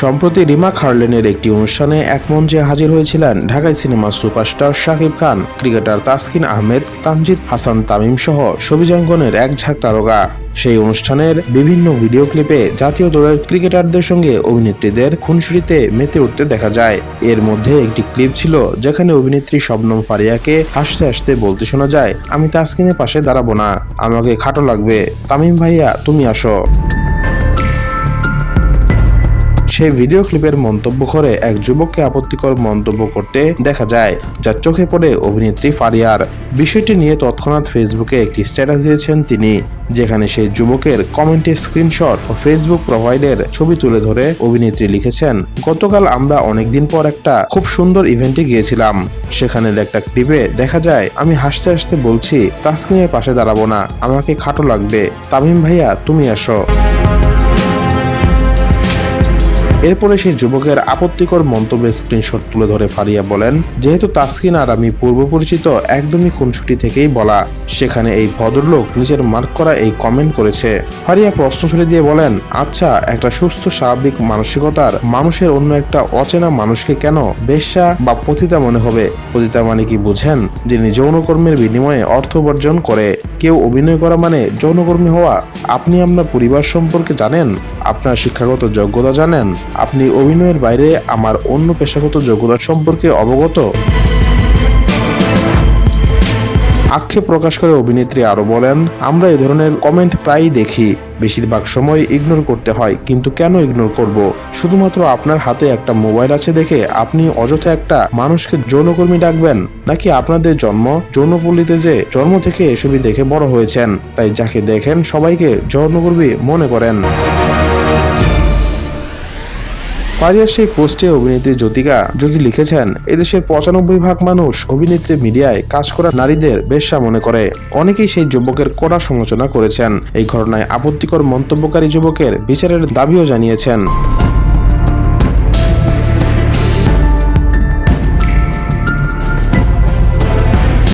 সম্প্রতি রিমা খার্লেনের একটি অনুষ্ঠানে এক মঞ্চে হাজির হয়েছিলেন ঢাকাই cinema superstar Shakib Khan, cricketer Taskin Ahmed, Tanzid Hasan Tamim সহ সবিজাঙ্গনের এক ঝাঁক তারকা। সেই অনুষ্ঠানের বিভিন্ন ভিডিও ক্লিপে জাতীয় দলের ক্রিকেটারদের সঙ্গে অভিনেত্রীদের খুনসুটিতে মেতে উঠতে দেখা যায়। এর মধ্যে একটি ক্লিপ ছিল যেখানে অভিনেত্রী শবনম ফারিয়াকে হাসতে হাসতে বলতে শোনা যায়, আমি তাসকিনের পাশে দাঁড়াবো না, আমাকে খাটো লাগবে। তামিম ভাইয়া, তুমি আসো। সেই ভিডিও ক্লিপের মন্তব্য করে এক যুবককে আপত্তিকর মন্তব্য করতে দেখা যায়, যার চোখে পড়ে অভিনেত্রী ফারিয়ার। বিষয়টি নিয়ে তৎক্ষণাৎ ফেসবুকে একটি স্ট্যাটাস দিয়েছেন তিনি, যেখানে সেই যুবকের কমেন্টে স্ক্রিনশট ও ফেসবুক প্রোফাইলের ছবি তুলে ধরে অভিনেত্রী লিখেছেন, গতকাল আমরা অনেকদিন পর একটা খুব সুন্দর ইভেন্টে গিয়েছিলাম। সেখানের একটা ক্লিপে দেখা যায়, আমি হাসতে হাসতে বলছি, তাসকিনের পাশে দাঁড়াবো না, আমাকে খাটো লাগবে। তামিম ভাইয়া, তুমি আসো এরপরে সেই যুবকের আপত্তিকর মন্তব্যের স্ক্রিনশট তুলে ধরে ফারিয়া বলেন, যেহেতু তাসকিন আর আমি পূর্ব পরিচিত একদমই খুনসুটি থেকেই বলা। সেখানে এই ভদ্রলোক নিজের মার্ক করা এই কমেন্ট করেছে। ফারিয়া প্রশ্ন ছুড়ে দিয়ে বলেন আচ্ছা একটা সুস্থ, স্বাভাবিক মানসিকতার মানুষের অন্য একটা অচেনা মানুষকে কেন বেশ্যা বা পতিতা মনে হবে? পতিতা মানে কি বুঝেন? যিনি যৌনকর্মের বিনিময়ে অর্থ উপার্জন করে। কেউ অভিনয় করা মানে যৌনকর্মী হওয়া। আপনি আপনার পরিবার সম্পর্কে জানেন? আপনার শিক্ষাগত যোগ্যতা জানেন? আপনি অভিনয়ের বাইরে আমার অন্য পেশাগত যোগ্যতা সম্পর্কে অবগত? আক্ষেপ প্রকাশ করে অভিনেত্রী আরও বলেন, আমরা এই ধরনের কমেন্ট প্রায়ই দেখি। বেশিরভাগ সময় ইগনোর করতে হয়, কিন্তু কেন ইগনোর করব? শুধুমাত্র আপনার হাতে একটা মোবাইল আছে দেখে আপনি অযথা একটা মানুষকে যৌনকর্মী ডাকবেন? নাকি আপনাদের জন্ম? যৌনপল্লীতে যে জন্ম থেকে এসবই দেখে বড় হয়েছেন। তাই যাকে দেখেন সবাইকে যৌনকর্মী মনে করেন। ফারিয়ার সেই পোস্টে অভিনেত্রী জ্যোতিকা যদি লিখেছেন, এদেশের পঁচানব্বই ভাগ মানুষ অভিনেত্রী মিডিয়ায় কাজ করা নারীদের বেশ্যা মনে করে। অনেকেই সেই যুবকের কড়া সমালোচনা করেছেন। এই ঘটনায় আপত্তিকর মন্তব্যকারী যুবকের বিচারের দাবিও জানিয়েছেন।